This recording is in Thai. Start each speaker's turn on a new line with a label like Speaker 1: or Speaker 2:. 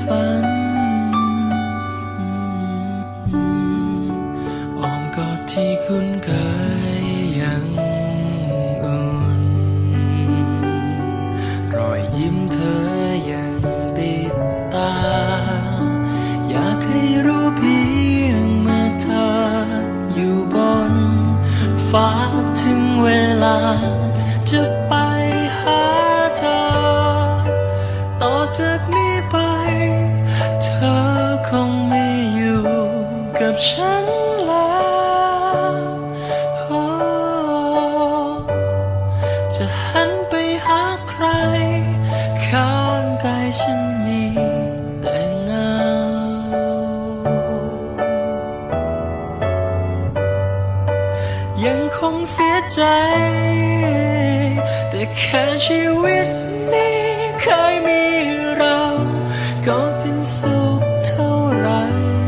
Speaker 1: ฝันอ้อมกอดที่คุ้นเคยยังอุ่นรอยยิ้มเธอยังติดตา อยากให้รู้เพียงเมื่อเธออยู่บน ฟ้าถึงเวลาจะไป คงไม่อยู่กับฉันแล้วจะหันไปหาใคร ข้างกายฉันมีแต่เงา ยังคงเสียใจ แต่แค่ชีวิตนี้เคยมีเราก็เป็น 走来